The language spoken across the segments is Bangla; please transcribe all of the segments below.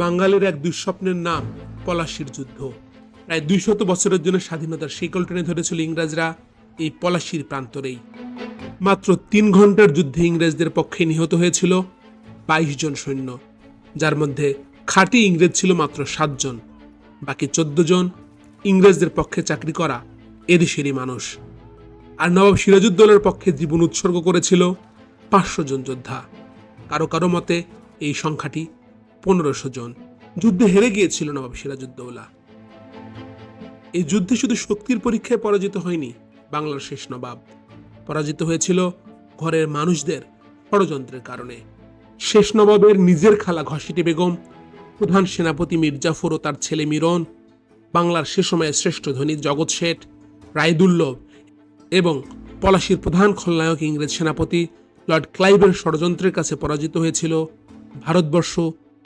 বাঙালির এক দুঃস্বপ্নের নাম পলাশির যুদ্ধ। প্রায় দুইশত বছরের জন্য স্বাধীনতার শিকল টেনে ধরেছিল ইংরেজরা এই পলাশির প্রান্তরেই। মাত্র তিন ঘণ্টার যুদ্ধে ইংরেজদের পক্ষে নিহত হয়েছিল বাইশ জন সৈন্য, যার মধ্যে খাঁটি ইংরেজ ছিল মাত্র সাতজন বাকি চোদ্দ জন ইংরেজদের পক্ষে চাকরি করা এদেশেরই মানুষ। আর নবাব সিরাজউদ্দৌলার পক্ষে জীবন উৎসর্গ করেছিল পাঁচশো জন যোদ্ধা। কারও কারও মতে এই সংখ্যাটি পনেরোশো জন। যুদ্ধে হেরে গিয়েছিল নবাব সিরাজউদ্দৌলা। এই যুদ্ধে শুধু শক্তির পরীক্ষায় পরাজিত হয়নি বাংলার শেষ নবাব। পরাজিত হয়েছিল ঘরের মানুষদের ষড়যন্ত্রের কারণে। শেষ নবাবের নিজের খালা ঘসিটি বেগম, প্রধান সেনাপতি মির্জাফর ও তার ছেলে মিরন, বাংলার সে সময়ের শ্রেষ্ঠ ধনী জগৎ শেঠ, রায়দুল্লভ এবং পলাশির প্রধান খলনায়ক ইংরেজ সেনাপতি লর্ড ক্লাইভের ষড়যন্ত্রের কাছে পরাজিত হয়েছিল ভারতবর্ষ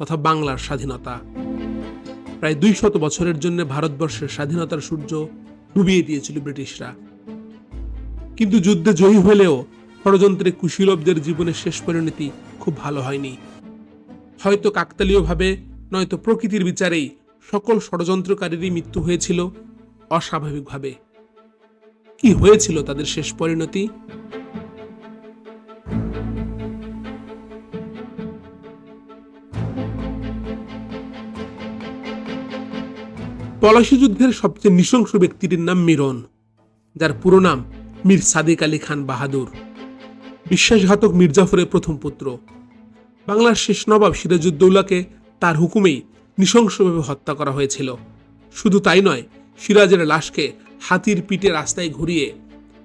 তথা বাংলার স্বাধীনতা। প্রায় দুই শত বছরের জন্য ভারতবর্ষের স্বাধীনতার সূর্য ডুবিয়ে দিয়েছিল ব্রিটিশরা। কিন্তু যুদ্ধে জয়ী হলেও ষড়যন্ত্রে কুশীলবদের জীবনের শেষ পরিণতি খুব ভালো হয়নি। হয়তো কাকতালীয়ভাবে, নয়তো প্রকৃতির বিচারেই সকল ষড়যন্ত্রকারীরই মৃত্যু হয়েছিল অস্বাভাবিকভাবে। কি হয়েছিল তাদের শেষ পরিণতি? পলাশী যুদ্ধের সবচেয়ে নৃশংস ব্যক্তিটির নাম মিরন, যার পুরো নাম মীর সাদেক আলী খান বাহাদুর। বিশ্বাসঘাতক মির্জাফরের প্রথম পুত্র। বাংলার শেষ নবাব সিরাজউদ্দৌলাকে তার হুকুমেই নৃশংসভাবে হত্যা করা হয়েছিল। শুধু তাই নয়, সিরাজের লাশকে হাতির পিঠে রাস্তায় ঘুরিয়ে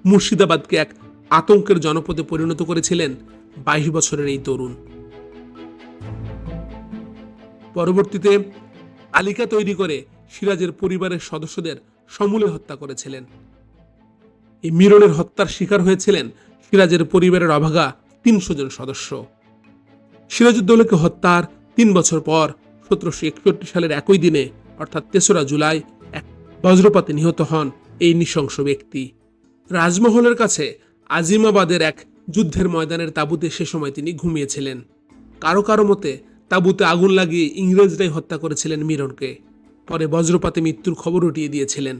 মুর্শিদাবাদকে এক আতঙ্কের জনপদে পরিণত করেছিলেন বাইশ বছরের এই তরুণ। পরবর্তীতে তালিকা তৈরি করে সিরাজের পরিবারের সদস্যদের সমূলে হত্যা করেছিলেন। এই মিরনের হত্যার শিকার হয়েছিলেন সিরাজের পরিবারের অভাগা তিনশো জন সদস্য। সিরাজউদ্দৌলাকে হত্যার তিন বছর পর সতেরোশো একষট্টি সালের একই দিনে, অর্থাৎ তেসরা জুলাই, এক বজ্রপাতে নিহত হন এই নৃশংস ব্যক্তি। রাজমহলের কাছে আজিমাবাদের এক যুদ্ধের ময়দানের তাঁবুতে সে সময় তিনি ঘুমিয়েছিলেন। কারও কারও মতে তাঁবুতে আগুন লাগিয়ে ইংরেজরাই হত্যা করেছিলেন মিরনকে। পরে বজ্রপাতে মৃত্যুর খবর উঠিয়ে দিয়েছিলেন।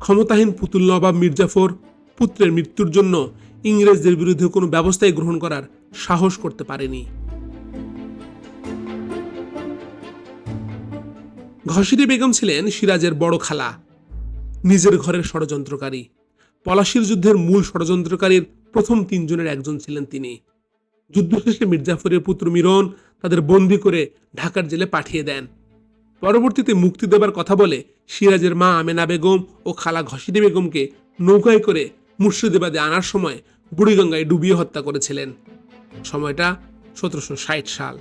ক্ষমতাহীন পুতুল নবাব মির্জাফর পুত্রের মৃত্যুর জন্য ইংরেজদের বিরুদ্ধে কোনো ব্যবস্থাই গ্রহণ করার সাহস করতে পারেনি। ঘসিরি বেগম ছিলেন সিরাজের বড় খালা, নিজের ঘরের ষড়যন্ত্রকারী। পলাশির যুদ্ধের মূল ষড়যন্ত্রকারীর প্রথম তিনজনের একজন ছিলেন তিনি। যুদ্ধ শেষে মির্জাফরের পুত্র মিরন তাদের বন্দি করে ঢাকার জেলে পাঠিয়ে দেন। পরবর্তীতে মুক্তি দেবার কথা বলে সিরাজের মা আমেনা বেগম ও খালা ঘসিদি বেগমকে নৌকায় করে মুর্শিদাবাদে আনার সময় বুড়িগঙ্গায় ডুবিয়ে হত্যা করেছিলেন। সময়টা সতেরোশো ষাট সাল।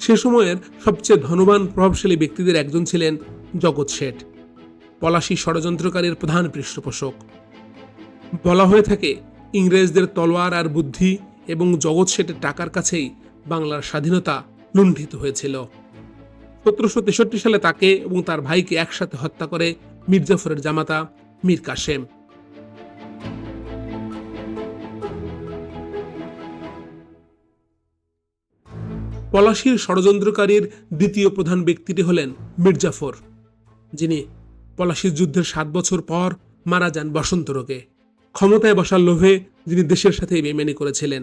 সে সময়ের সবচেয়ে ধনবান প্রভাবশালী ব্যক্তিদের একজন ছিলেন জগৎ শেঠ, পলাশী ষড়যন্ত্রকারীর প্রধান পৃষ্ঠপোষক। বলা হয়ে থাকে ইংরেজদের তলোয়ার আর বুদ্ধি এবং জগৎ শেঠের টাকার কাছেই বাংলার স্বাধীনতা লুণ্ঠিত হয়েছিল। সতেরোশো তেষট্টি সালে তাকে এবং তার ভাইকে একসাথে হত্যা করে মির্জাফরের জামাতা মীর কাসেম পলাশির ষড়যন্ত্রকারীর দ্বিতীয় প্রধান ব্যক্তিটি হলেন মির্জাফর যিনি পলাশির যুদ্ধের সাত বছর পর মারা যান বসন্ত রোগে। ক্ষমতায় বসার লোভে যিনি দেশের সাথে বেমেনি করেছিলেন।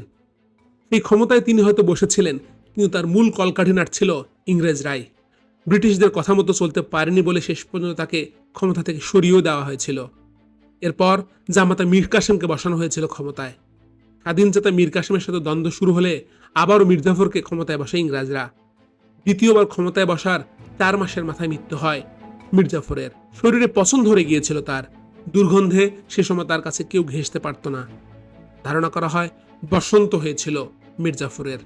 এই ক্ষমতায় তিনি হয়তো বসেছিলেন, কিন্তু তার মূল কলকাঠি নাটছিল ইংরেজরাই ব্রিটিশদের কথা মতো চলতে পারেনি বলে শেষ পর্যন্ত তাকে ক্ষমতা থেকে সরিয়েও দেওয়া হয়েছিল। এরপর জামাতা মীর কাসেমকে বসানো হয়েছিল ক্ষমতায়। স্বাধীনচেতা মীর কাসেমের সাথে দ্বন্দ্ব শুরু হলে আবারও মির্জাফরকে ক্ষমতায় বসে ইংরাজরা। দ্বিতীয়বার ক্ষমতায় বসার চার মাসের মাথায় মৃত্যু হয় মির্জাফরের। শরীরে পছন্দ ধরে গিয়েছিল তার। দুর্গন্ধে সে সময় তার কাছে কেউ ঘেঁষতে পারত না। ধারণা করা হয়, বসন্ত হয়েছিল মির্জাফরের।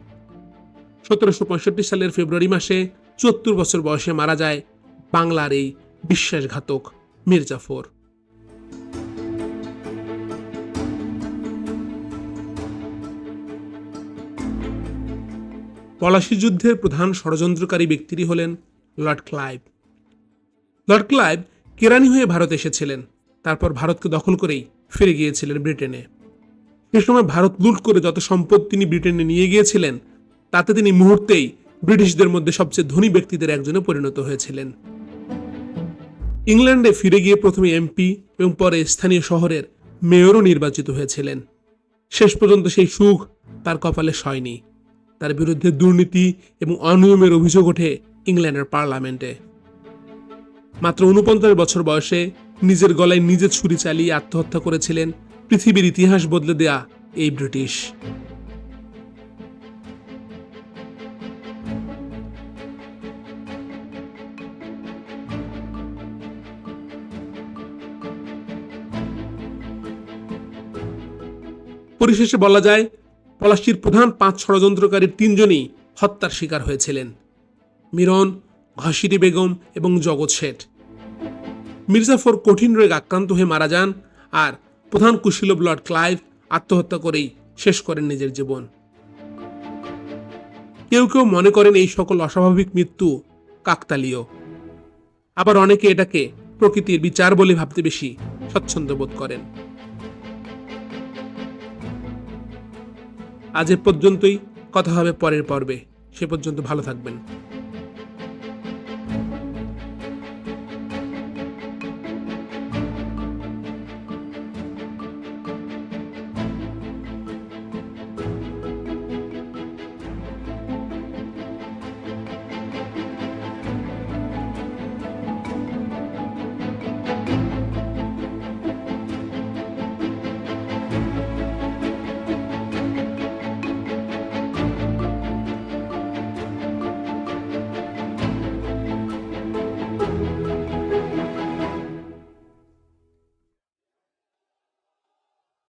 সতেরোশো পঁয়ষট্টি সালের ফেব্রুয়ারি মাসে চুয়াত্তর বছর বয়সে মারা যায় বাংলার এই বিশ্বাসঘাতক মির্জাফর। পলাশী যুদ্ধের প্রধান ষড়যন্ত্রকারী ব্যক্তিটি হলেন লর্ড ক্লাইভ। লর্ড ক্লাইভ কেরানি হয়ে ভারত এসেছিলেন। তারপর ভারতকে দখল করেই ফিরে গিয়েছিলেন ব্রিটেনে। সে সময় ভারত লুট করে যত সম্পদ তিনি ব্রিটেনে নিয়ে গিয়েছিলেন, তাতে তিনি মুহূর্তেই ব্রিটিশদের মধ্যে সবচেয়ে ধনী ব্যক্তিদের একজনে পরিণত হয়েছিলেন। ইংল্যান্ডে ফিরে গিয়ে প্রথমে এমপি এবং পরে স্থানীয় শহরের মেয়রও নির্বাচিত হয়েছিলেন। শেষ পর্যন্ত সেই সুখ তার কপালে সয়নি। তার বিরুদ্ধে দুর্নীতি এবং অনিয়মের অভিযোগ ওঠে ইংল্যান্ডের পার্লামেন্টে। মাত্র উনপঞ্চাশ বছর বয়সে নিজের গলায় নিজে ছুরি চালিয়ে আত্মহত্যা করেছিলেন পৃথিবীর ইতিহাস বদলে দেয়া এই ব্রিটিশ। পরিশেষে বলা যায়, পলাশির প্রধান পাঁচ ষড়যন্ত্রকারীর তিনজনই হত্যার শিকার হয়েছিলেন। মিরন, ঘাসিরি বেগম এবং জগৎ শেঠ। মির্জাফর কঠিন রোগে আক্রান্ত হয়ে মারা যান আর প্রধান কুশীলব লর্ড ক্লাইভ আত্মহত্যা করেই শেষ করেন নিজের জীবন। কেউ কেউ মনে করেন এই সকল অস্বাভাবিক মৃত্যু কাকতালীয়। আবার অনেকে এটাকে প্রকৃতির বিচার বলে ভাবতে বেশি স্বচ্ছন্দ বোধ করেন। আজ এ পর্যন্তই। কথা হবে পরের পর্বে। সে পর্যন্ত ভালো থাকবেন।